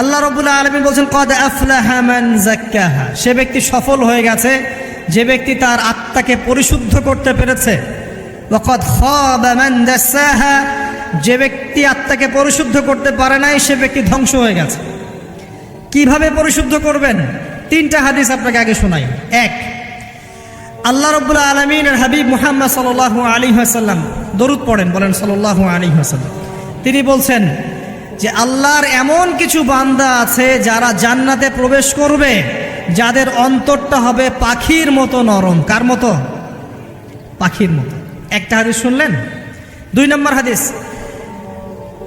আল্লাহ রবুল্লাহ আলমী বলছেন, কদ আফলাহা মান জাক্কাহা সে ব্যক্তি সফল হয়ে গেছে, যে ব্যক্তি তার আত্মাকে পরিশুদ্ধ করতে পেরেছে। যে ব্যক্তি আত্মাকে পরিশুদ্ধ করতে পারে নাই, সে ব্যক্তি ধ্বংস হয়ে গেছে। কীভাবে পরিশুদ্ধ করবেন? তিনটা হাদিস আপনাকে আগে শোনাই। এক, আল্লাহ রব্বুল্লা আলমিনের হাবিব মুহাম্মদ সাল আলী হাসাল্লাম দরুদ পড়েন, বলেন সাল আলী হাসাল্লাম তিনি বলছেন যে আল্লাহর এমন কিছু বান্দা আছে যারা জান্নাতে প্রবেশ করবে, যাদের অন্তরটা হবে পাখির মতো নরম। কার মতো? পাখির মতো। একটা হাদিস শুনলেন? দুই নম্বর হাদিস।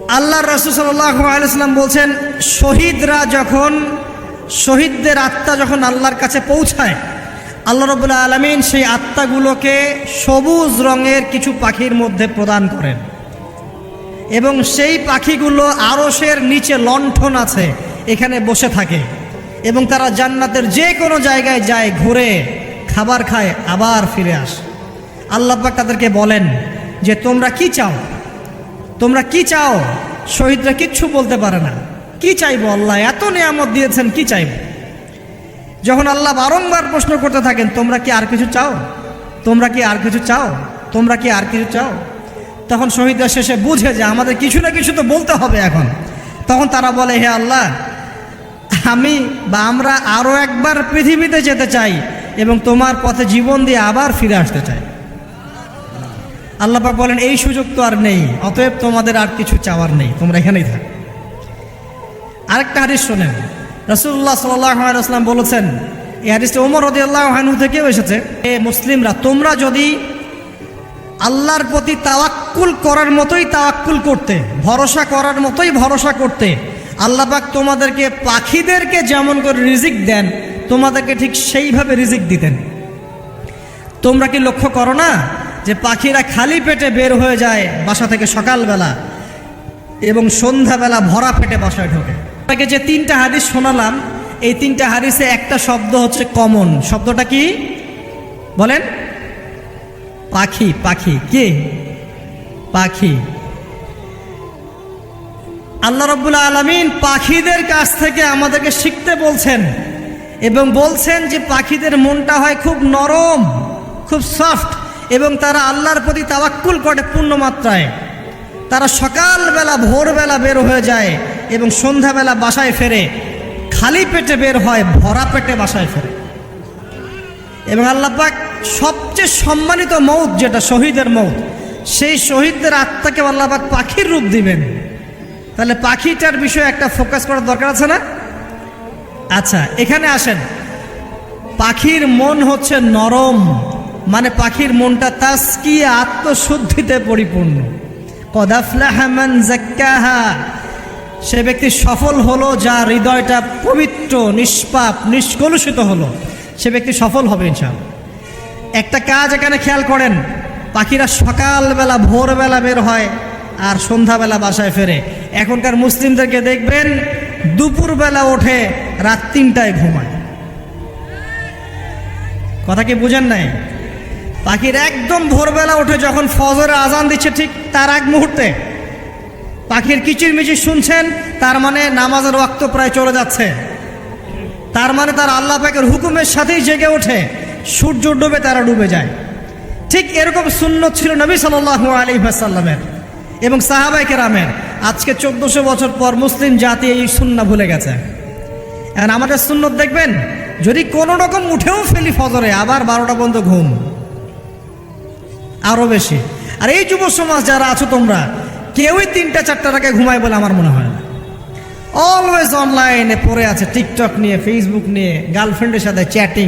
আল্লাহ রসুল সাল্লাহ আলাইসাল্লাম বলছেন, শহীদরা যখন, শহীদদের আত্মা যখন আল্লাহর কাছে পৌঁছায়, আল্লাহ রবুল্লা আলমিন সেই আত্মাগুলোকে সবুজ রঙের কিছু পাখির মধ্যে প্রদান করেন। এবং সেই পাখিগুলো আরসের নিচে লণ্ঠন আছে, এখানে বসে থাকে। এবং তারা জান্নাতের যে কোনো জায়গায় যায়, ঘুরে খাবার খায়, আবার ফিরে আসে। আল্লাপাক তাদেরকে বলেন যে, তোমরা কি চাও? তোমরা কি চাও? শহীদরা কিচ্ছু বলতে পারে না। কি চাইব আল্লাহ? এত নিয়ামত দিয়েছেন, কি চাইব? যখন আল্লাহ বারংবার প্রশ্ন করতে থাকেন, তোমরা কি আর কিছু চাও? তোমরা কি আর কিছু চাও? তোমরা কি আর কিছু চাও? তখন শহীদরা শেষে বুঝে যে আমাদের কিছু না কিছু তো বলতে হবে এখন। তখন তারা বলে, হে আল্লাহ, আমি বা আমরা আরও একবার পৃথিবীতে যেতে চাই এবং তোমার পথে জীবন দিয়ে আবার ফিরে আসতে চাই। আল্লাপাক বলেন, এই সুযোগ তো আর নেই, অতএব তোমাদের আর কিছু চাওয়ার নেই, তোমরা এখানেই থাক। আরেকটা হাদিস শোনেন। রসুল্লাহ সাল্লাম বলেছেন, এই হাদিসটা ওমর রদি আল্লাহ থেকেও এসেছে এ মুসলিমরা, তোমরা যদি আল্লাহর প্রতি তাওয়াক্কুল করার মতোই তাওয়াক্কুল করতে, ভরসা করার মতোই ভরসা করতে। আল্লাপাক তোমাদেরকে পাখিদেরকে যেমন করে রিজিক দেন, তোমাদেরকে ঠিক সেইভাবে রিজিক দিতেন। তোমরা কি লক্ষ্য করো না যে পাখিরা খালি পেটে বের হয়ে যায় বাসা থেকে সকালবেলা এবং সন্ধ্যাবেলা ভরা পেটে বাসায় ঢোকে? আপনাকে যে তিনটা হাদিস শোনালাম, এই তিনটা হাদিসে একটা শব্দ হচ্ছে কমন শব্দটা কি? বলেন। পাখি পাখি, কে? পাখি। আল্লাহ রব্বুল আলমিন পাখিদের কাছ থেকে আমাদেরকে শিখতে বলছেন এবং বলছেন যে পাখিদের মনটা হয় খুব নরম, খুব সফট এবং তারা আল্লাহর প্রতি তাওয়াক্কুল করে পূর্ণ মাত্রায়। তারা সকালবেলা, ভোরবেলা বের হয়ে যায় এবং সন্ধ্যাবেলা বাসায় ফেরে। খালি পেটে বের হয়, ভরা পেটে বাসায় ফেরে। এবং আল্লাপাক সবচেয়ে সম্মানিত মৌত যেটা শহীদের মৌত, সেই শহীদদের আত্মাকে আল্লাপাক পাখির রূপ দিবেন। তাহলে পাখিটার বিষয়ে একটা ফোকাস করার দরকার আছে না? আচ্ছা এখানে আসেন। পাখির মন হচ্ছে নরম মানে পাখির মনটা তাস্কিয়া আত্মশুদ্ধিতে পরিপূর্ণ। সে ব্যক্তি সফল হলো যা হৃদয়টা পবিত্র, নিষ্পাপ, নিষ্কলুষিত হলো। সে ব্যক্তি সফল হবে ইনশাল একটা কাজ এখানে খেয়াল করেন, পাখিরা সকালবেলা, ভোরবেলা বের হয় আর সন্ধ্যাবেলা বাসায় ফেরে। এখনকার মুসলিমদেরকে দেখবেন, দুপুরবেলা ওঠে, রাত তিনটায় ঘুমায়। কথা কি বুঝেন নাই? পাখির একদম ভোরবেলা উঠে যখন ফজরে আজান দিচ্ছে ঠিক তার এক মুহূর্তে। পাখির কিচিরমিচির শুনছেন, তার মানে নামাজের ওয়াক্ত প্রায় চলে যাচ্ছে। তার মানে তার আল্লাহ পাকের হুকুমের সাথেই জেগে ওঠে। সূর্য ডুবে, তারা ডুবে যায়। ঠিক এরকম সুন্নত ছিল নবী সাল্লাহ আলী সাল্লামের এবং সাহাবাই কেরামের। আজকে চোদ্দশো বছর পর মুসলিম জাতি এই সুন্না ভুলে গেছে। এখন আমাদের সুন্নত দেখবেন, যদি কোনো রকম উঠেও ফেলি ফজরে, আবার বারোটা পর্যন্ত ঘুম। আরও বেশি। আর এই যুব সমাজ যারা আছো তোমরা, কেউই তিনটা চারটা টাকা ঘুমায় বলে আমার মনে হয় অলওয়েজ অনলাইনে পড়ে আছে টিকটক নিয়ে ফেসবুক নিয়ে গার্লফ্রেন্ডের সাথে চ্যাটিং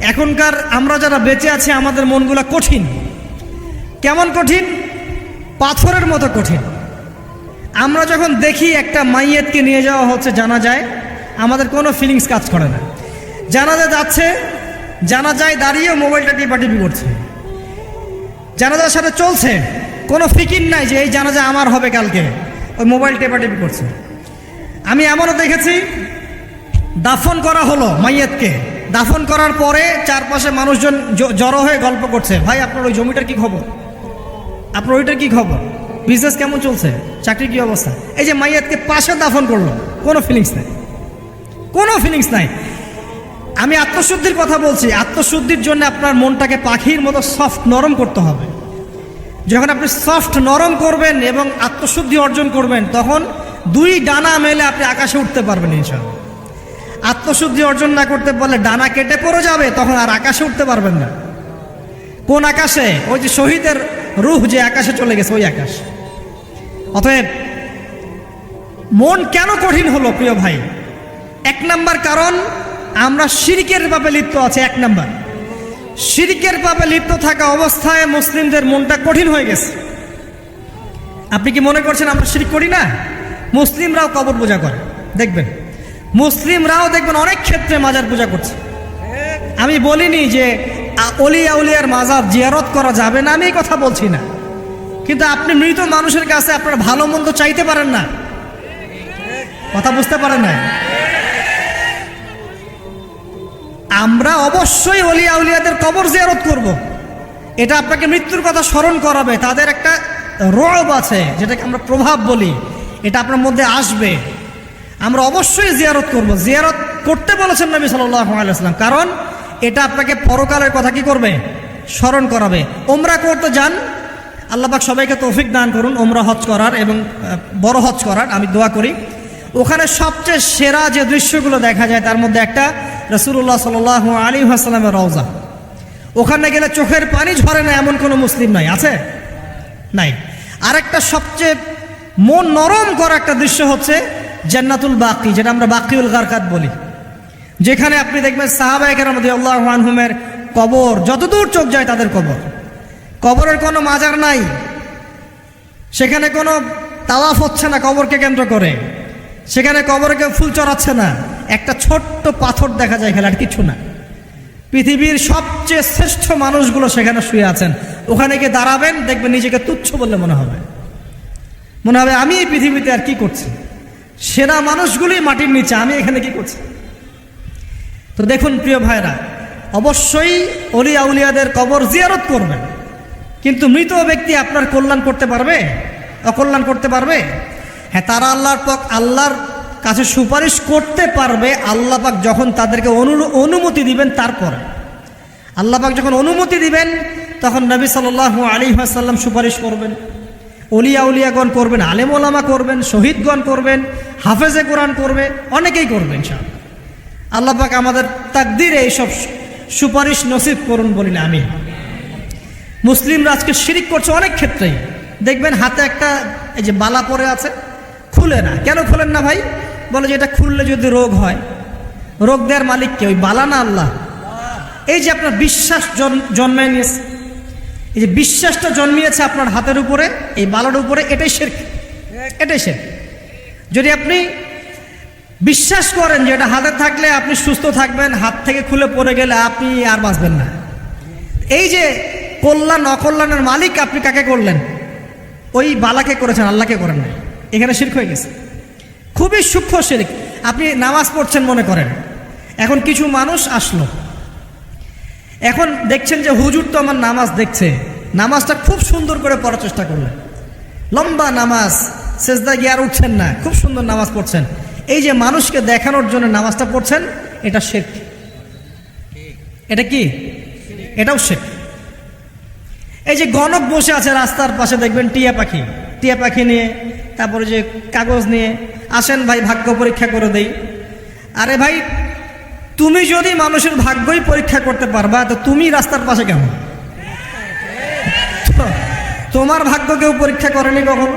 এখনকার আমরা যারা বেঁচে আছি, আমাদের মনগুলা কঠিন। কেমন কঠিন? পাথরের মতো কঠিন। আমরা যখন দেখি একটা মাইয়েতকে নিয়ে যাওয়া হচ্ছে, জানা যায় আমাদের কোনো ফিলিংস কাজ করে না। জানাজা যাচ্ছে, জানা যায় দাঁড়িয়ে মোবাইলটা টিপাটিপি করছে। জানাজার সাথে চলছে, কোনো ফিকির নাই যে এই জানাজা আমার হবে কালকে। ওই মোবাইল টেপাটেপি করছে। আমি এমনও দেখেছি, দাফন করা হলো মাইয়াতকে। দাফন করার পরে চারপাশে মানুষজন জড়ো হয়ে গল্প করছে। ভাই, আপনার ওই জমিটার কি খবর? আপনার ওইটার কি খবর? বিজনেস কেমন চলছে? চাকরির কি অবস্থা? এই যে মাইয়াতকে পাশে দাফন করল। কোনো ফিলিংস নাই। কোনো ফিলিংস নাই। আমি আত্মশুদ্ধির কথা বলছি। আত্মশুদ্ধির জন্য আপনার মনটাকে পাখির মতো সফট নরম করতে হবে। যখন আপনি সফট নরম করবেন এবং আত্মশুদ্ধি অর্জন করবেন, তখন দুই ডানা মেলে আপনি আকাশে উঠতে পারবেন ইনশাল্লাহ আত্মশুদ্ধি অর্জন না করতে পারলে ডানা কেটে পড়ে যাবে, তখন আর আকাশে উঠতে পারবেন না। কোন আকাশে? ওই যে শহীদের রুহ যে আকাশে চলে গেছে, ওই আকাশ। অতএব, মন কেন কঠিন হলো প্রিয় ভাই? এক নাম্বার কারণ, আমরা শিরিকের পাপে লিপ্ত আছে, এক নাম্বার। শিরিকের পাপে লিপ্ত থাকা অবস্থায় মুসলিমদের মনটা কঠিন হয়ে গেছে। আপনি কি মনে করছেন আমরা শিরিক করি না? মুসলিমরাও কবর পূজা করে। দেখবেন। মুসলিমরাও দেখবেন অনেক ক্ষেত্রে মাজার পূজা করছে। আমি বলিনি যে অলিয়া উলিয়ার মাজার জিয়ারত করা যাবে না, আমি এই কথা বলছি না। কিন্তু আপনি মৃত মানুষের কাছে আপনার ভালো মন্দ চাইতে পারেন না। কথা বুঝতে পারেন না আমরা অবশ্যই অলিয়া উলিয়াদের কবর জিয়ারত করব। এটা আপনাকে মৃত্যুর কথা স্মরণ করাবে। তাদের একটা রব আছে, যেটাকে আমরা প্রভাব বলি। এটা আপনার মধ্যে আসবে। আমরা অবশ্যই জিয়ারত করব। জিয়ারত করতে বলেছেন নবী সাল্লাম কারণ এটা আপনাকে পরকালের কথা কি করবে? স্মরণ করাবে। ওমরা করতে যান। আল্লাহবাক সবাইকে তৌফিক দান করুন। ওমরা হজ করার এবং বড় হজ করার। আমি দোয়া করি। ওখানে সবচেয়ে সেরা যে দৃশ্যগুলো দেখা যায়, তার মধ্যে একটা রসুল্লাহ সাল আলী হাসলামের রওজা। ওখানে গেলে চোখের পানি ঝরে না, এমন কোনো মুসলিম নাই। আছে? নাই। আরেকটা সবচেয়ে মন নরম করা একটা দৃশ্য হচ্ছে জান্নাতুল বাকি, যেটা আমরা বাকিউল গারকাত বলি। যেখানে আপনি দেখবেন সাহাবাহিকের মধ্যে আল্লাহ আনহুমের কবর, যতদূর চোখ যায় তাদের কবর। কবরের কোনো মাজার নাই। সেখানে কোনো তাওয়াফ হচ্ছে না কবরকে কেন্দ্র করে। সেখানে কবরকে ফুল চড়াচ্ছে না। একটা ছোট্ট পাথর দেখা যায় খেলার কিছু না। পৃথিবীর সবচেয়ে শ্রেষ্ঠ মানুষগুলো সেখানে শুয়ে আছেন। ওখানে গিয়ে দাঁড়াবেন, দেখবেন নিজেকে তুচ্ছ বলে মনে হবে। মনে হবে, আমি এই পৃথিবীতে আর কি করছি? সেরা মানুষগুলি মাটির নিচে, আমি এখানে কি করছি? তো দেখুন প্রিয় ভাইরা অবশ্যই অলিয়া উলিয়াদের কবর জিয়ারত করবেন। কিন্তু মৃত ব্যক্তি আপনার কল্যাণ করতে পারবে? অকল্যাণ করতে পারবে? হ্যাঁ তারা আল্লাহর পক আল্লাহর কাছে সুপারিশ করতে পারবে, আল্লাহ পাক যখন তাদেরকে অনু অনুমতি দিবেন তারপরে। আল্লাহ পাক যখন অনুমতি দিবেন, তখন নবী সাল্লাহ আলী আসাল্লাম সুপারিশ করবেন। অলিয়া উলিয়াগণ করবেন, আলেম ওলামা করবেন, শহীদগণ করবেন হাফেজে কোরআন করবে, অনেকেই করবেন সব আল্লাহ পাক আমাদের তাকদিরে এইসব সুপারিশ নসিব করুন বলি না আমি মুসলিমরা আজকে শিরিক করছে অনেক ক্ষেত্রেই। দেখবেন হাতে একটা এই যে বালা পরে আছে, খুলে না। কেন খুলেন না ভাই? বলে যে এটা খুললে যদি রোগ হয়, রোগ দেওয়ার মালিক কে? ওই বালা না আল্লাহ? এই যে আপনার বিশ্বাস জন- জন্মায় নিয়েছে, এই যে বিশ্বাসটা জন্মিয়েছে আপনার হাতের উপরে, এই বালার উপরে, এটাই শের এটাই শের যদি আপনি বিশ্বাস করেন যে এটা হাতে থাকলে আপনি সুস্থ থাকবেন, হাত থেকে খুলে পড়ে গেলে আপনি আর বাঁচবেন না। এই যে কল্যাণ, অকল্যাণের মালিক আপনি কাকে করলেন? ওই বালাকে করেছেন, আল্লাহকে করেন নাই। এখানে শির্ক হয়ে গেছে। খুবই সূক্ষ্ম শিরিক। আপনি নামাজ পড়ছেন মনে করেন। এখন কিছু মানুষ আসলো। এখন দেখছেন যে হুজুর তো আমার নামাজ দেখছে। নামাজটা খুব সুন্দর করে পড়ার চেষ্টা করলেন। লম্বা নামাজ। সেজদা গিয়ে আর উঠছেন না। খুব সুন্দর নামাজ পড়ছেন। এই যে মানুষকে দেখানোর জন্য নামাজটা পড়ছেন, এটা শেখ। এটা কি? এটাও শেখ। এই যে গণক বসে আছে রাস্তার পাশে, দেখবেন টিয়া পাখি। টিয়া পাখি নিয়ে, তারপরে যে কাগজ নিয়ে, আসেন ভাই, ভাগ্য পরীক্ষা করে দেই। আরে ভাই, তুমি যদি মানুষের ভাগ্যই পরীক্ষা করতে পারবা, তো তুমি রাস্তার পাশে কেমন তোমার ভাগ্য কেউ পরীক্ষা করেনি কখনো?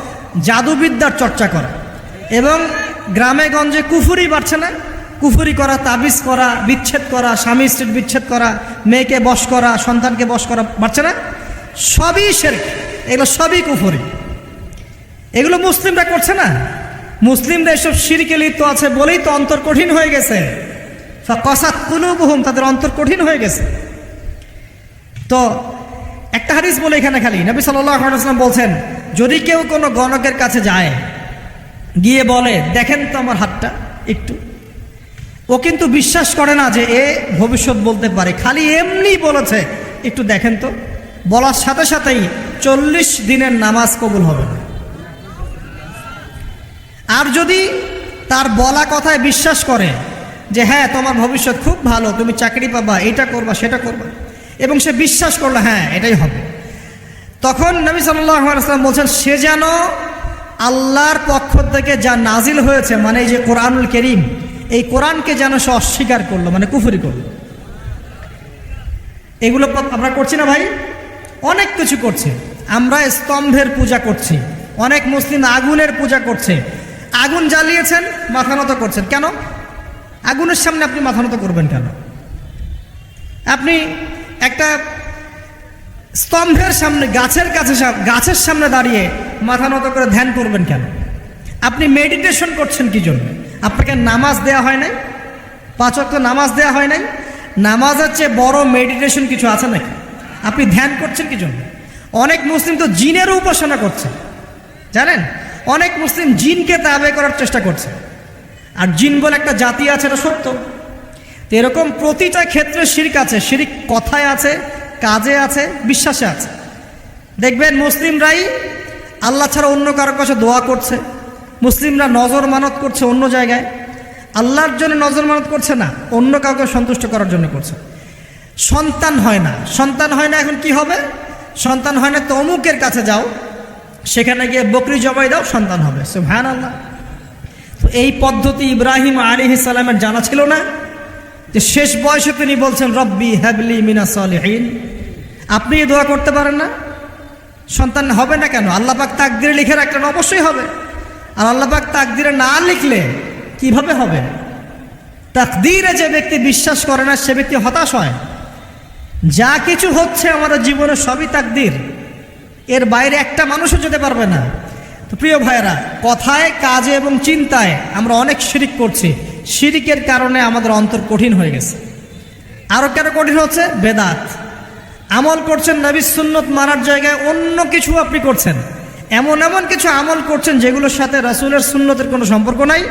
জাদুবিদ্যার চর্চা করা। এবং গ্রামে গঞ্জে কুফুরি বাড়ছে না। কুফুরি করা, তাবিজ করা, বিচ্ছেদ করা, স্বামী স্ত্রীর বিচ্ছেদ করা, মেয়েকে বশ করা, সন্তানকে বশ করা বাড়ছে না। সবই শেরক। এগুলো সবই কুফুরি। এগুলো মুসলিমরা করছে না। মুসলিমরা এসব সিরকে লিপ্ত আছে বলেই তো অন্তর কঠিন হয়ে গেছে। কসাত কুলুবহুম, তাদের অন্তর কঠিন হয়ে গেছে। তো একটা হাদিস বলে এখানে খালি। নবী সাল্লাম বলছেন, যদি কেউ কোনো গণকের কাছে যায়, গিয়ে বলে, দেখেন তো আমার হাতটা একটু। ও কিন্তু বিশ্বাস করে না যে এ ভবিষ্যৎ বলতে পারে। খালি এমনি বলেছে, একটু দেখেন তো। বলার সাথে সাথেই চল্লিশ দিনের নামাজ কবুল হবে। আর যদি তার বলা কথায় বিশ্বাস করে যে হ্যাঁ তোমার ভবিষ্যৎ খুব ভালো, তুমি চাকরি পাবা, এটা করবা, সেটা করবা। এবং সে বিশ্বাস করল হ্যাঁ এটাই হবে। তখন নবী সাল্লাম বলছেন, সে যেন আল্লাহর পক্ষ থেকে যা নাজিল হয়েছে মানে এই যে কোরআনুল করিম, এই কোরআনকে যেন সে অস্বীকার করল মানে কুফুরি করল। এগুলো আমরা করছি না ভাই? অনেক কিছু করছে। আমরা স্তম্ভের পূজা করছি, অনেক মুসলিম আগুনের পূজা করছে। আগুন জ্বালিয়েছেন, মাথা নত করছেন। কেন? আগুনের সামনে আপনি মাথা নত করবেন কেন? আপনি একটা স্তম্ভের সামনে, গাছের কাছে গাছের সামনে দাঁড়িয়ে মাথা নত করে ধ্যান করবেন কেন? আপনি মেডিটেশন করছেন কি জন্য? আপনাকে নামাজ দেয়া হয় নাই? পাঁচ ওয়াক্ত নামাজ দেয়া হয় নাই? নামাজের চেয়ে বড় মেডিটেশন কিছু আছে নাকি? আপনি ধ্যান করছেন কি জন্য? অনেক মুসলিম তো জিনেরও উপাসনা করছে। জানেন? অনেক মুসলিম জিনকে তাবে করার চেষ্টা করছে। আর জিন বলে একটা জাতি আছে, এটা সত্য। এরকম প্রতিটা ক্ষেত্রে শিরিক আছে। শিরিক কথায় আছে, কাজে আছে, বিশ্বাসে আছে। দেখবেন মুসলিমরাই আল্লাহ ছাড়া অন্য কারও কাছে দোয়া করছে। মুসলিমরা নজর মানত করছে অন্য জায়গায়। আল্লাহর জন্য নজর মানত করছে না, অন্য কাউকে সন্তুষ্ট করার জন্য করছে। সন্তান হয় না। সন্তান হয় না এখন কি হবে? সন্তান হয় না তো অমুকের কাছে যাও, সেখানে গিয়ে বকরি জবাই দাও, সন্তান হবে। সে ভ্যান আল্লাহ তো এই পদ্ধতি ইব্রাহিম আলী সালামের জানা ছিল না। যে শেষ বয়সে তিনি বলছেন, রব্বি হ্যাবলি মিনা সলিহীন। আপনি দোয়া করতে পারেন না? সন্তান হবে না কেন? আল্লাপাক তাকদিরে লিখে রাখলেন, অবশ্যই হবে। আর আল্লাপাক তাকদিরে না লিখলে কীভাবে হবে? তাকদিরে যে ব্যক্তি বিশ্বাস করে না, সে ব্যক্তি হতাশ হয়। যা কিছু হচ্ছে আমাদের জীবনে সবই তাকদির। এর বাইরে একটা মানুষও যেতে পারবে না। তো প্রিয় ভাইয়েরা, কথায়, কাজে এবং চিন্তায় আমরা অনেক শিরিক করছি। শিরিকের কারণে আমাদের অন্তর কঠিন হয়ে গেছে। আরও কেন কঠিন হচ্ছে? বেদাত। আমল করছেন নবী সুন্নত মারার জায়গায় অন্য কিছু আপনি করছেন। এমন এমন কিছু আমল করছেন যেগুলোর সাথে রাসুলের সুন্নতের কোনো সম্পর্ক নাই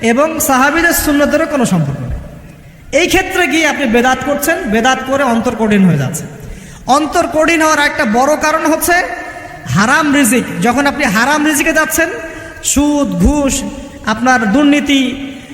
এবং সাহাবিদের সুন্নতেরও কোনো সম্পর্ক নেই। এই ক্ষেত্রে গিয়ে আপনি বেদাত করছেন, বেদাত করে অন্তর কঠিন হয়ে যাচ্ছে। অন্তর কঠিন হওয়ার একটা বড় কারণ হচ্ছে হারাম রিজিক। যখন আপনি হারাম রিজিকে যাচ্ছেন, সুদ, ঘুষ, আপনার দুর্নীতি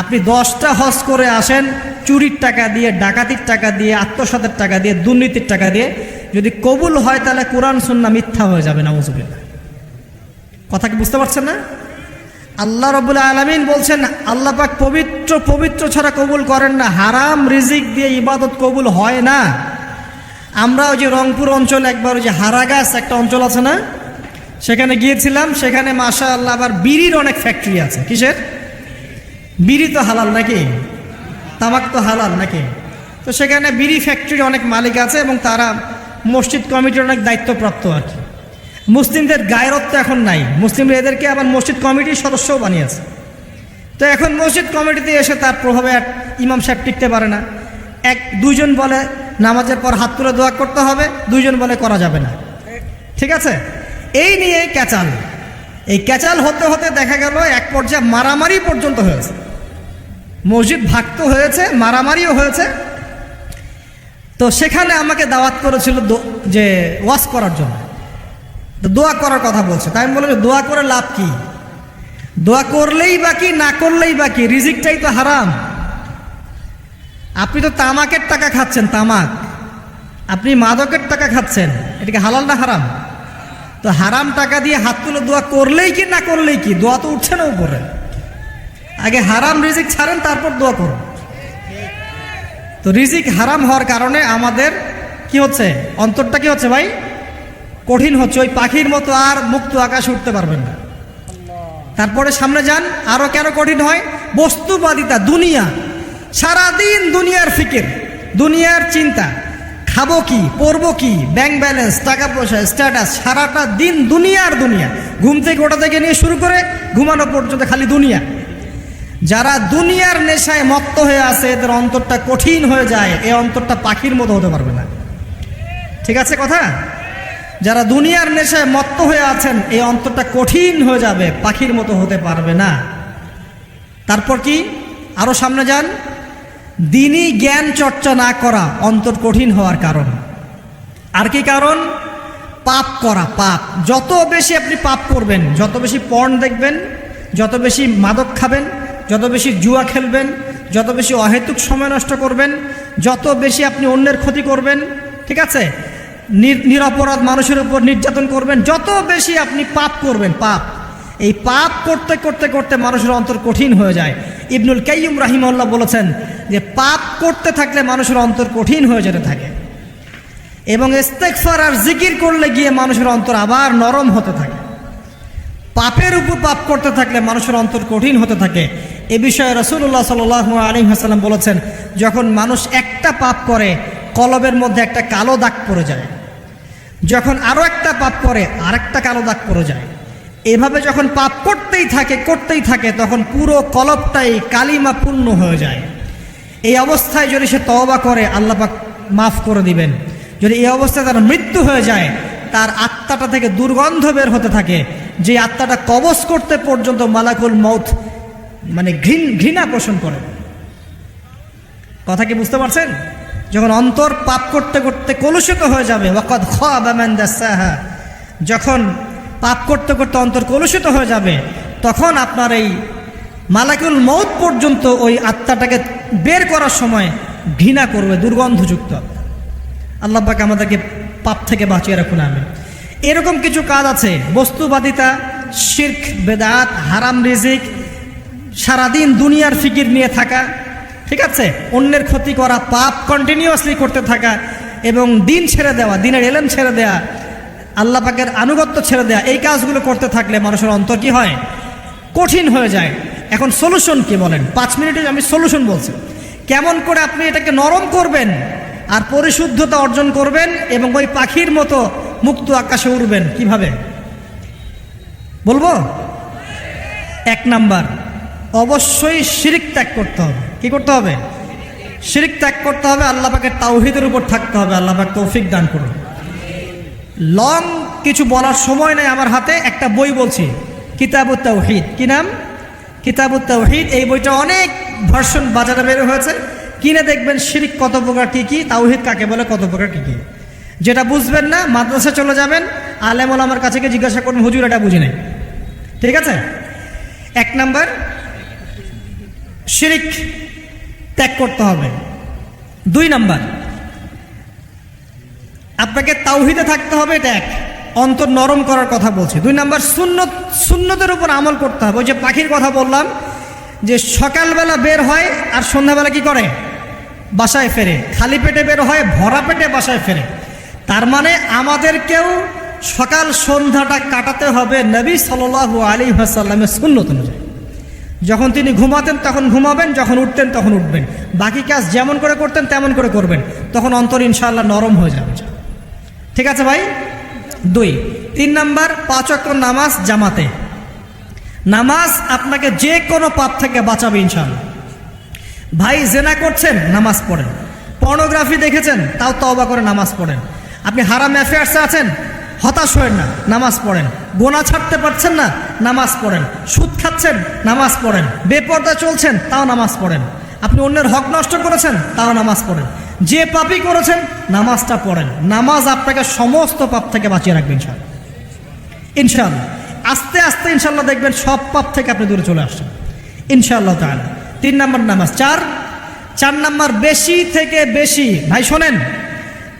আপনি দশটা হজ করে আসেন, চুরির টাকা দিয়ে, ডাকাতির টাকা দিয়ে, আত্মসাতের টাকা দিয়ে, দুর্নীতির টাকা দিয়ে, যদি কবুল হয় তাহলে কোরআন সুন্না মিথ্যা হয়ে যাবে না নামজুবিল্লাহ কথা কি বুঝতে পারছেন না? আল্লাহ রবুল্লা আলমিন বলছেন, আল্লাহ পাক পবিত্র পবিত্র ছাড়া কবুল করেন না, হারাম রিজিক দিয়ে ইবাদত কবুল হয় না। আমরা ওই যে রংপুর অঞ্চল, একবার ওই যে হারাগাছ একটা অঞ্চল আছে না, সেখানে গিয়েছিলাম, সেখানে মাশা আল্লাহ আবার বিড়ির অনেক ফ্যাক্টরি আছে, কিসের? বিড়ি তো হালাল নাকি? তামাক তো হালাল নাকি? তো সেখানে বিড়ি ফ্যাক্টরি অনেক মালিক আছে এবং তারা মসজিদ কমিটির অনেক দায়িত্বপ্রাপ্ত আর কি। মুসলিমদের গায়রত্ব এখন নাই। মুসলিমরা এদেরকে আবার মসজিদ কমিটির সদস্যও বানিয়েছে। তো এখন মসজিদ কমিটিতে এসে তার প্রভাবে ইমাম সাহেব টিকতে পারে না। এক, দুইজন বলে নামাজের পর হাত তুলে দোয়া করতে হবে, দুইজন বলে করা যাবে না। ঠিক আছে? এই নিয়ে ক্যাচাল। এই ক্যাচাল হতে হতে দেখা গেল এক পর্যায়ে মারামারি পর্যন্ত হয়েছে। মসজিদ ভাক্ত হয়েছে, মারামারিও হয়েছে। তো সেখানে আমাকে দাওয়াত করেছিল যে ওয়াশ করার জন্য। তো দোয়া করার কথা বলছে। তাই আমি বললাম যে দোয়া করে লাভ কি? দোয়া করলেই বাকি না করলেই বাকি রিজিকটাই তো হারাম। আপনি তো তামাকের টাকা খাচ্ছেন, তামাক। আপনি মাদকের টাকা খাচ্ছেন, এটাকে হালাল না হারাম? তো হারাম টাকা দিয়ে হাত তুলে দোয়া করলেই কি, না করলেই কি? দোয়া তো উঠছে না উপরে। আগে হারাম রিজিক ছাড়েন, তারপর দোয়া করুন। তো রিজিক হারাম হওয়ার কারণে আমাদের কি হচ্ছে? অন্তরটা কি হচ্ছে ভাই? কঠিন হচ্ছে, ওই পাখির মতো আর মুক্ত আকাশে উঠতে পারবেন না। তারপরে সামনে যান, আরও কেন কঠিন হয়? বস্তুবাদিতা, দুনিয়া। সারাদিন দুনিয়ার ফিকির, দুনিয়ার চিন্তা। খাব কি, পরবো কি ব্যাংক ব্যালেন্স টাকা পয়সা স্ট্যাটাস সারাটা দিন দুনিয়ার দুনিয়া। ঘুম থেকে ওটা থেকে নিয়ে শুরু করে ঘুমানো পর্যন্ত খালি দুনিয়া। যারা দুনিয়ার নেশায় মত্ত হয়ে আছে, এদের অন্তরটা কঠিন হয়ে যায়, এ অন্তরটা পাখির মতো হতে পারবে না। ঠিক আছে কথা? যারা দুনিয়ার নেশায় মত্ত হয়ে আছেন এই অন্তরটা কঠিন হয়ে যাবে, পাখির মতো হতে পারবে না। তারপর কি? আরও সামনে যান। দিনই জ্ঞান চর্চা না করা অন্তর কঠিন হওয়ার কারণ। আর কি কারণ? পাপ করা, পাপ। যত বেশি আপনি পাপ করবেন, যত বেশি পর্ন দেখবেন, যত বেশি মাদক খাবেন যত বেশি জুয়া খেলবেন, যত বেশি অহেতুক সময় নষ্ট করবেন, যত বেশি আপনি অন্যের ক্ষতি করবেন, ঠিক আছে? নির- নিরপরাধ মানুষের উপর নির্যাতন করবেন, যত বেশি আপনি পাপ করবেন, পাপ। এই পাপ করতে করতে করতে মানুষের অন্তর কঠিন হয়ে যায়। ইবনুল কাইয়ুম রাহিমউল্লাহ বলেছেন যে, পাপ করতে থাকলে মানুষের অন্তর কঠিন হয়ে যেতে থাকে। এবং ইস্তেকফার আর জিকির করলে গিয়ে মানুষের অন্তর আবার নরম হতে থাকে। পাপের উপর পাপ করতে থাকলে মানুষের অন্তর কঠিন হতে থাকে। এ বিষয়ে রসুল্লাহ সাল আলী হাসালাম বলেছেন, যখন মানুষ একটা পাপ করে, কলবের মধ্যে একটা কালো দাগ পড়ে যায়। যখন আরও একটা পাপ করে, আরেকটা কালো দাগ পড়ে যায়। এভাবে যখন পাপ করতেই থাকে করতেই থাকে, তখন পুরো কলবটাই কালিমা পূর্ণ হয়ে যায়। এই অবস্থায় যদি সে তওবা করে, আল্লাহ পাক মাফ করে দিবেন। যদি এই অবস্থায় তার মৃত্যু হয়ে যায়, তার আত্মাটা থেকে দুর্গন্ধ বের হতে থাকে। যে আত্মাটা কবজ করতে পর্যন্ত মালাকুল মৌত মানে ঘৃণ, ঘৃণা পোষণ করে। কথা কি বুঝতে পারছেন? যখন অন্তর পাপ করতে করতে কলুষিত হয়ে যাবে, ওয়াকাদ খাহা যখন পাপ করতে করতে অন্তর কলুষিত হয়ে যাবে, তখন আপনার এই মালাকুল মৌত পর্যন্ত ওই আত্মাটাকে বের করার সময় ঘৃণা করবে, দুর্গন্ধযুক্ত। আত্মা আল্লাহ পাক আমাদেরকে পাপ থেকে বাঁচিয়ে রাখুন আমি এরকম কিছু কাজ আছে। বস্তুবাদিতা, শির্ক, বেদাত, হারাম রিজিক সারাদিন দুনিয়ার ফিকির নিয়ে থাকা, ঠিক আছে? অন্যের ক্ষতি করা, পাপ কন্টিনিউয়াসলি করতে থাকা এবং দিন ছেড়ে দেওয়া, দিনের এলেম ছেড়ে দেওয়া আল্লাহ পাকের আনুগত্য ছেড়ে দেওয়া এই কাজগুলো করতে থাকলে মানুষের অন্তর কি হয়? কঠিন হয়ে যায়। এখন সলিউশন কি বলেন? পাঁচ মিনিটে আমি সলিউশন বলছি। কেমন করে আপনি এটাকে নরম করবেন আর পরিশুদ্ধতা অর্জন করবেন এবং ওই পাখির মতো মুক্ত আকাশে উড়বেন? কীভাবে? বলব? এক নাম্বার। অবশ্যই শিরিক ত্যাগ করতে হবে। কি করতে হবে? শিরিক ত্যাগ করতে হবে, আল্লাহ পাকের তাওহিদের উপর থাকতে হবে, আল্লাহ পাক তৌফিক দান করুন। লং কিছু বলার সময় নেই আমার হাতে, একটা বই বলছি, কিতাবুত তাওহিদ। কি নাম? কিতাবুত তাওহিদ। এই বইটা অনেক ভার্সন বাজারে বের হয়েছে। কিনে দেখবেন শিরিক কত প্রকার, কী কী, তাওহিদ কাকে বলে, কত প্রকার, কী কী। যেটা বুঝবেন না, মাদ্রাসা চলে যাবেন, আলেমল আমার কাছে গিয়ে জিজ্ঞাসা করুন, হুজুর এটা বুঝি নাই। ঠিক আছে? এক নাম্বার শিরিক ত্যাগ করতে হবে। দুই নাম্বার, আপনাকে তাওহিদে থাকতে হবে, এটা এক। অন্তর নরম করার কথা বলছি। দুই নাম্বার, সুন্নত, সুন্নতের উপর আমল করতে হবে। ওই যে পাখির কথা বললাম, যে সকালবেলা বের হয় আর সন্ধ্যাবেলা কি করে? বাসায় ফেরে। খালি পেটে বের হয়, ভরা পেটে বাসায় ফেরে। তার মানে আমাদেরকেও সকাল সন্ধ্যাটা কাটাতে হবে নবী সাল্লু আলী হাসাল্লামের সুন্নত অনুযায়ী। যখন তিনি ঘুমাতেন, তখন ঘুমাবেন, যখন উঠতেন, তখন উঠবেন। বাকি কাজ যেমন করে করতেন, তেমন করে করবেন। তখন অন্তর ইনশাআল্লাহ নরম হয়ে যাবে। ঠিক আছে ভাই? দুই। তিন নাম্বার, পাঁচ অক্ট নামাজ জামাতে। নামাজ আপনাকে যে কোনো পাপ থেকে বাঁচাবে ইনশাআল্লাহ। ভাই, জেনা করছেন, নামাজ পড়েন। পর্নোগ্রাফি দেখেছেন, তাও তওবা করে নামাজ পড়েন। আপনি হারাম অ্যাফেয়ার্সে আছেন হতাশ হয়েন না, নামাজ পড়েন। গোনা ছাড়তে পারছেন না, নামাজ পড়েন। সুদ খাচ্ছেন, নামাজ পড়েন। বেপর্দা চলছেন, তাও নামাজ পড়েন। আপনি অন্যের হক নষ্ট করেছেন, তাও নামাজ পড়েন। যে পাপই করেছেন, নামাজটা পড়েন। নামাজ আপনাকে সমস্ত পাপ থেকে বাঁচিয়ে রাখবে ইনশাল্লাহ ইনশাল্লাহ আস্তে আস্তে ইনশাল্লাহ দেখবেন সব পাপ থেকে আপনি দূরে চলে আসছেন। ইনশাআল্লাহ তাহলে তিন নম্বর নামাজ। চার চার নম্বর বেশি থেকে বেশি। ভাই, শোনেন।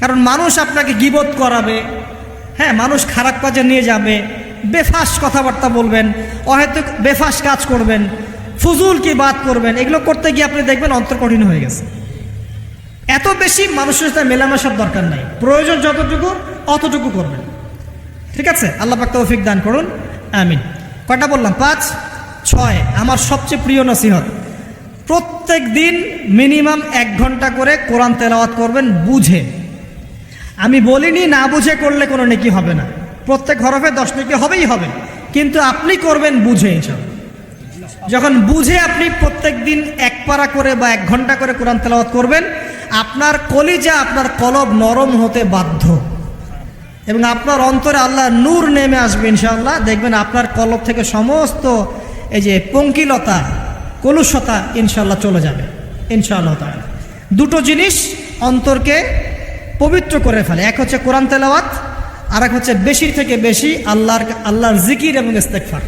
কারণ মানুষ আপনাকে গিবোধ করাবে। হ্যাঁ মানুষ খারাপ কাজে নিয়ে যাবে। বেফাস কথাবার্তা বলবেন, অহেতুক বেফাস কাজ করবেন, ফুজুল কি বাদ করবেন, এগুলো করতে গিয়ে আপনি দেখবেন অন্তর কঠিন হয়ে গেছে। এত বেশি মানুষের সাথে মেলামেশার দরকার নাই। প্রয়োজন যতটুকু, অতটুকু করবেন। ঠিক আছে? আল্লাহ পাক তৌফিক দান করুন। আমিন। কয়টা বললাম? পাঁচ, ছয়। আমার সবচেয়ে প্রিয় নসিহত। প্রত্যেক দিন মিনিমাম এক ঘণ্টা করে কোরআন তেলাওয়াত করবেন, বুঝে। আমি বলিনি না বুঝে করলে কোনো নেকি হবে না। প্রত্যেক হরফে দশ নেকি হবেই হবে। কিন্তু আপনি করবেন বুঝে এসব যখন বুঝে আপনি প্রত্যেক দিন এক পারা করে বা এক ঘণ্টা করে কোরআন তেলাওয়াত করবেন, আপনার কলিজা, আপনার কলব নরম হতে বাধ্য। এবং আপনার অন্তরে আল্লাহ নূর নেমে আসবে ইনশাআল্লাহ। দেখবেন আপনার কলব থেকে সমস্ত এই যে পঙ্কিলতা, কলুষতা ইনশাআল্লাহ চলে যাবে। ইনশাআল্লাহ তাআলা। দুটো জিনিস অন্তরকে পবিত্র করে ফেলে। এক হচ্ছে কোরআন তেলাওয়াত আর এক হচ্ছে বেশি থেকে বেশি আল্লাহর আল্লাহর জিকির এবং ইস্তেকফার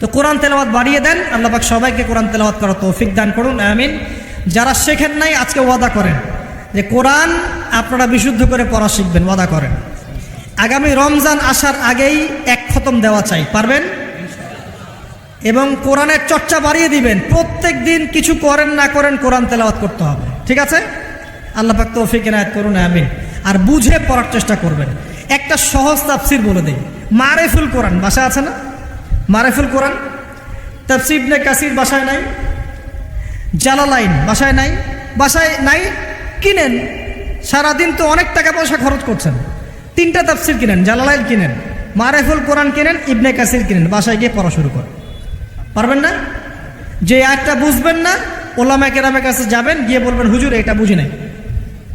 তো কোরআন তেলাওয়াত বাড়িয়ে দেন, আল্লাহ পাক সবাইকে কোরআন তেলাওয়াত করার তৌফিক দান করুন, আমিন। যারা শেখেন নাই, আজকে ওয়াদা করেন যে কোরআন আপনারা বিশুদ্ধ করে পড়া শিখবেন, ওয়াদা করেন। আগামী রমজান আসার আগেই এক খতম দেওয়া চাই, পারবেন? এবং কোরআনের চর্চা বাড়িয়ে দিবেন প্রত্যেক দিন কিছু করেন না করেন কোরআন তেলাওয়াত করতে হবে, ঠিক আছে? আল্লাহ পাক তৌফিক এনায়ত করুন, আমিন। আর বুঝে পড়ার চেষ্টা করবেন। একটা সহজ তাফসির বলে দিই। মারেফুল কোরআন বাসা আছে না? মারেফুল কোরআন? তাফসির ইবনে কাসির বাসায় নাই? জালালাইন, বাসায় নাই? বাসায় নাই? কিনেন। সারাদিন তো অনেক টাকা পয়সা খরচ করছেন। তিনটা তাফসির কিনেন, জালালাইন কিনেন, মারেফুল কোরআন কিনেন, ইবনে কাসির কিনেন, বাসায় গিয়ে পড়া শুরু করেন। পারবেন না? যে একটা বুঝবেন না ওলামা কেরামের কাছে যাবেন, গিয়ে বলবেন, হুজুর, এটা বুঝি নাই।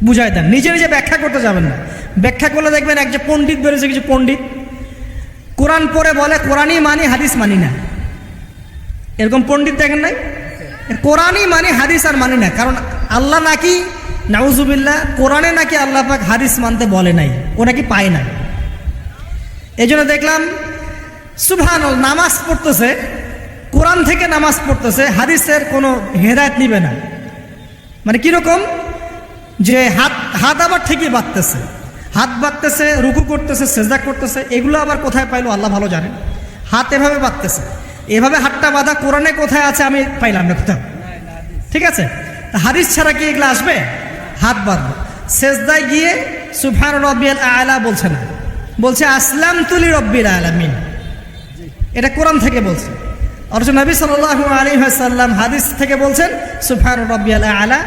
বুঝাই দেন। নিজে নিজে ব্যাখ্যা করতে যাবেন না। ব্যাখ্যা করলে দেখবেন এক যে পণ্ডিত বেরোছে কিছু পণ্ডিত। কোরআন পরে বলে, কোরআনই মানি, হাদিস মানি না। এরকম পণ্ডিত দেখেন নাই? কোরআনই মানি, হাদিস আর মানি না। কারণ আল্লাহ নাকি, নাউজুবিল্লাহ, কোরআনে নাকি আল্লাহ পাক হাদিস মানতে বলে নাই। ও নাকি পায় না? এই জন্য দেখলাম সুভান নামাজ পড়তেছে, কোরআন থেকে নামাজ পড়তেছে, হাদিসের কোনো হেদায়ত নিবে না। মানে কীরকম? যে হাত হাত আবার ঠিকই বাঁধতেছে। হাত বাঁধতেছে, রুকু করতেছে, সেজদা করতেছে, এগুলো আবার কোথায় পাইলো আল্লাহ ভালো জানেন। হাত এভাবে বাঁধতেছে। এভাবে হাতটা বাঁধা কোরআনে কোথায় আছে আমি পাইলাম না কোথাও। ঠিক আছে? হাদিস ছাড়া কি এগুলো আসবে? হাত বাঁধবো। সেজদায় গিয়ে সুফান রব্বিয়াল আলা বলছে না। বলছে আসলাম তুলি রব্বিল আলামিন। এটা কোরআন থেকে বলছে। অথচ নবী সাল্লাল্লাহু আলাইহি ওয়াসাল্লাম হাদিস থেকে বলছেন সুফান রব্বিয়াল আলা।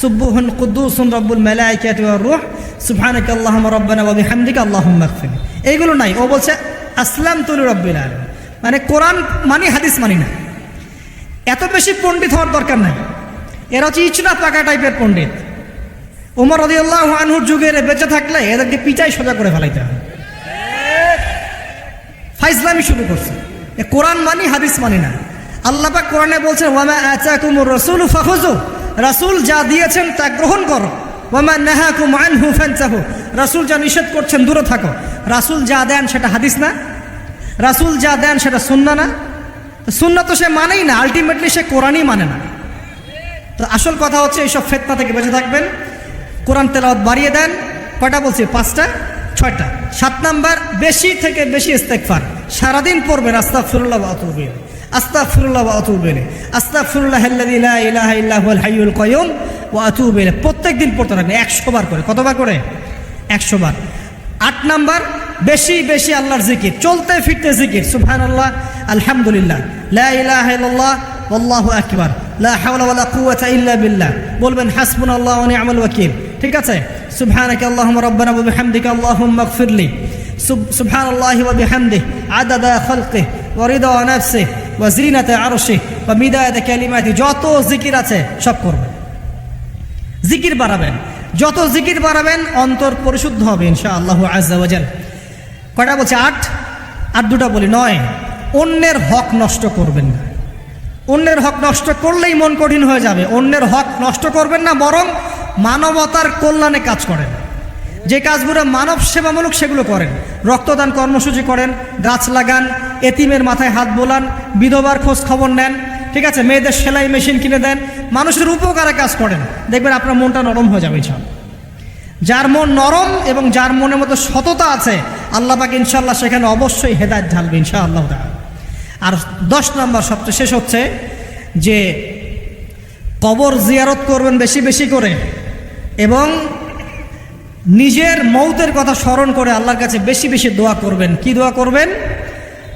সুব্বুহুন কুদ্দুসুন রব্বুল মালাইকাতি ওয়ার রূহ। সুবহানাকা আল্লাহুম্মা রাব্বানা ওয়া বিহামদিকা আল্লাহুম্মা ইগফির এইগুলো নাই। ও বলছে আসলাম তুলি রব্বিল মানে কোরআন মানি, হাদিস মানি না। এত বেশি পণ্ডিত হওয়ার দরকার নাই। এরা হচ্ছে ইচনা পাকা টাইপের পণ্ডিত। ওমর রদিয়াল্লাহ আনহুর যুগের বেঁচে থাকলে এদেরকে পিচাই সোজা করে ফেলাইতে হবে। ফাইজলামি শুরু করছে। কোরআন মানি, হাদিস মানি না। আল্লাহ পাক কোরআনে বলছেন ওয়ামা আচাকুমুর রাসূল ফাখুযু। রাসূল যা দিয়েছেন তা গ্রহণ করো। ওমা ওয়ামা নাহাকুম আনহু ফানতাহু রাসূল যা নিষেধ করছেন দূরে থাকো। রাসূল যা দেন সেটা হাদিস না। রাসুল যা দেন সেটা সুন্না না। সুন্না তো সে মানেই না আলটিমেটলি সে কোরআনই মানে না। তো আসল কথা হচ্ছে এইসব ফেতনা থেকে বেঁচে থাকবেন। কোরআন তেলাওয়াত বাড়িয়ে দেন। কয়টা বলছি? পাঁচটা? ছয়টা? সাত নাম্বার, বেশি থেকে বেশি ইস্তেকফার সারাদিন পড়বেন আস্তা ফিরুল্লাহ আতুবেন আস্তা ফিরুল্লাহ আতুবেন আস্তা ফিরুল্লাহ ইলাহ ইল্লাহুল হাইয়ুল কয়ুম ও আতুবেন প্রত্যেক দিন পড়তে থাকবেন, একশো বার করে। কতবার করে? একশো বার। আট নাম্বার, বেশি বেশি আল্লাহর জিকির, চলতে ফিরতে জিকির। সুবহানাল্লাহ, আলহামদুলিল্লাহ। লা ইলাহা ইল্লাল্লাহ আল্লাহু আকবার। বিল্লাহ। বলবেন, হাসবুনাল্লাহু ওয়া নি'মাল ওয়াকিল। ঠিক আছে? সুবহানাকা আল্লাহুম্মা রাব্বানা ওয়া বিহামদিকা আল্লাহুম্মা ইগফিরলি সুবহানাল্লাহি ওয়া বিহামদিহি। আদাদা খালকিহি। ওয়া রিদা নাফসিহি ওয়া জিনাতা আরশিহি ওয়া মিদাদা কালিমাতিহি যত জিকির আছে সব করবেন। জিকির বাড়াবেন। যত জিকির বাড়াবেন, অন্তর পরিশুদ্ধ হবে ইনশা আল্লাহ আজাল কয়টা বলছে? আট? আর দুটা বলি, নয়। অন্যের হক নষ্ট করবেন না। অন্যের হক নষ্ট করলেই মন কঠিন হয়ে যাবে। অন্যের হক নষ্ট করবেন না, বরং মানবতার কল্যাণে কাজ করেন। যে কাজগুলো মানব সেবামূলক সেগুলো করেন। রক্তদান কর্মসূচি করেন, গাছ লাগান, এতিমের মাথায় হাত বোলান, বিধবার খোঁজ খবর নেন, ঠিক আছে? মেয়েদের সেলাই মেশিন কিনে দেন, মানুষের উপকারে কাজ করেন। দেখবেন আপনার মনটা নরম হয়ে যাবে ইনশাল যার মন নরম এবং যার মনের মতো সততা আছে, আল্লাহ পাক ইনশাল্লাহ সেখানে অবশ্যই হেদায়ত ঢালবে ইনশাআল্লাহ তাআলা। আর দশ নম্বর সবচেয়ে শেষ হচ্ছে যে কবর জিয়ারত করবেন বেশি বেশি করে এবং নিজের মৌতের কথা স্মরণ করে আল্লাহর কাছে বেশি বেশি দোয়া করবেন। কি দোয়া করবেন?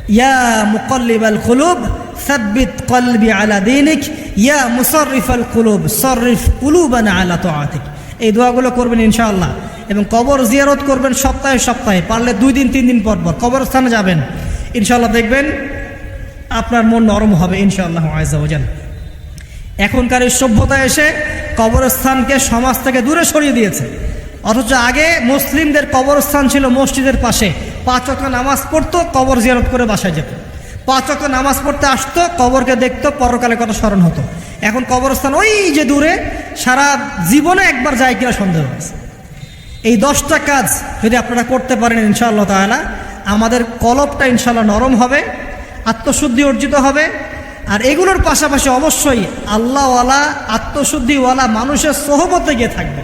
ইয়া মুকল্লিবাল কুলুব, সাব্বিত কলবি আলা দিনিক, ইয়া মুসরিফ আল কুলুব, সররিফ কুলুবানা আলা তোয়াতিক এই দোয়াগুলো করবেন ইনশাআল্লাহ। এবং কবর জিয়ারত করবেন সপ্তাহে সপ্তাহে, পারলে দুই দিন, তিন দিন পর পর কবরস্থানে যাবেন। ইনশাআল্লাহ দেখবেন আপনার মন নরম হবে ইনশাআল্লাহ আয়জাওজান এখনকার এই সভ্যতা এসে কবরস্থানকে সমাজ থেকে দূরে সরিয়ে দিয়েছে। অথচ আগে মুসলিমদের কবরস্থান ছিল মসজিদের পাশে। পাঁচ অক্ট নামাজ পড়তো, কবর জিয়ারত করে বাসায় যেত। পাঁচ অক্ট নামাজ পড়তে আসতো, কবরকে দেখতো, পরকালে কথা স্মরণ হতো। এখন কবরস্থান ওই যে দূরে, সারা জীবনে একবার যায় কিনা সন্দেহ আছে এই দশটা কাজ যদি আপনারা করতে পারেন ইনশাআল্লাহ তাআলা, আমাদের কলবটা ইনশাল্লাহ নরম হবে, আত্মশুদ্ধি অর্জিত হবে। আর এগুলোর পাশাপাশি অবশ্যই আল্লাহওয়ালা, আত্মশুদ্ধিওয়ালা মানুষের সহবতে গিয়ে থাকবে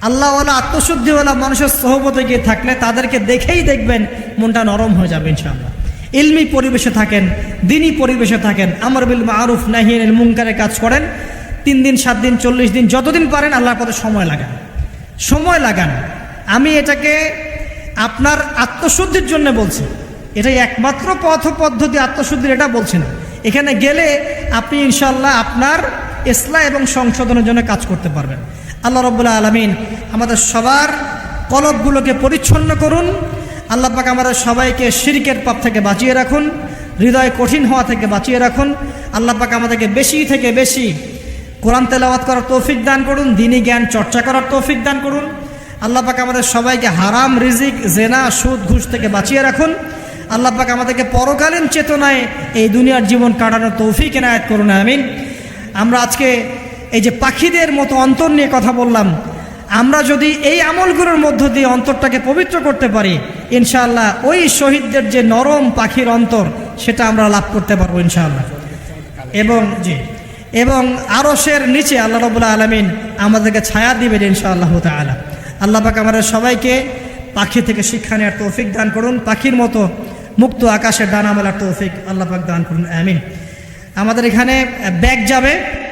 আল্লাহওয়ালা আত্মশুদ্ধিওয়ালা মানুষের সহবতে গিয়ে থাকলে তাদেরকে দেখেই দেখবেন মনটা নরম হয়ে যাবে ইনশাআল্লাহ। ইলমি পরিবেশে থাকেন, দিনী পরিবেশে থাকেন, আমর বিল মারুফ নাহিয়ান মুনকারে কাজ করেন। তিন দিন, সাত দিন, চল্লিশ দিন, যতদিন পারেন আল্লাহর পথে সময় লাগান। সময় লাগান। আমি এটাকে আপনার আত্মশুদ্ধির জন্য বলছি। এটাই একমাত্র পথ পদ্ধতি আত্মশুদ্ধির, এটা বলছি না। এখানে গেলে আপনি ইনশাল্লাহ আপনার ইসলাম এবং সংশোধনের জন্য কাজ করতে পারবেন। আল্লাহ রব্বুল্লাহ আলমিন আমাদের সবার কলবগুলোকে পরিচ্ছন্ন করুন। আল্লাহ পাক আমাদের সবাইকে শিরকের পাপ থেকে বাঁচিয়ে রাখুন, হৃদয় কঠিন হওয়া থেকে বাঁচিয়ে রাখুন। আল্লাহ পাক আমাদেরকে বেশি থেকে বেশি কোরআন তেলাওয়াত করার তৌফিক দান করুন, দিনী জ্ঞান চর্চা করার তৌফিক দান করুন। আল্লাহ পাক আমাদের সবাইকে হারাম, রিজিক, জেনা, সুদ, ঘুষ থেকে বাঁচিয়ে রাখুন। আল্লাহ পাক আমাদেরকে পরকালীন চেতনায় এই দুনিয়ার জীবন কাটানোর তৌফিক এনায়ত করুন, আমিন। আমরা আজকে এই যে পাখিদের মতো অন্তর নিয়ে কথা বললাম, আমরা যদি এই আমলগুলোর মধ্য দিয়ে অন্তরটাকে পবিত্র করতে পারি, ইনশাআল্লাহ ওই শহীদদের যে নরম পাখির অন্তর, সেটা আমরা লাভ করতে পারব ইনশাআল্লাহ। এবং, জি, এবং আরশের নিচে আল্লাহ রবুল্লাহ আলমিন আমাদেরকে ছায়া দিবেন ইনশাআল্লাহ তালা আল্লাহ পাক আমাদের সবাইকে পাখি থেকে শিক্ষা নেওয়ার তৌফিক দান করুন, পাখির মতো মুক্ত আকাশের ডানা মেলার তৌফিক আল্লাহ পাক দান করুন, আমিন। আমাদের এখানে ব্যাগ যাবে।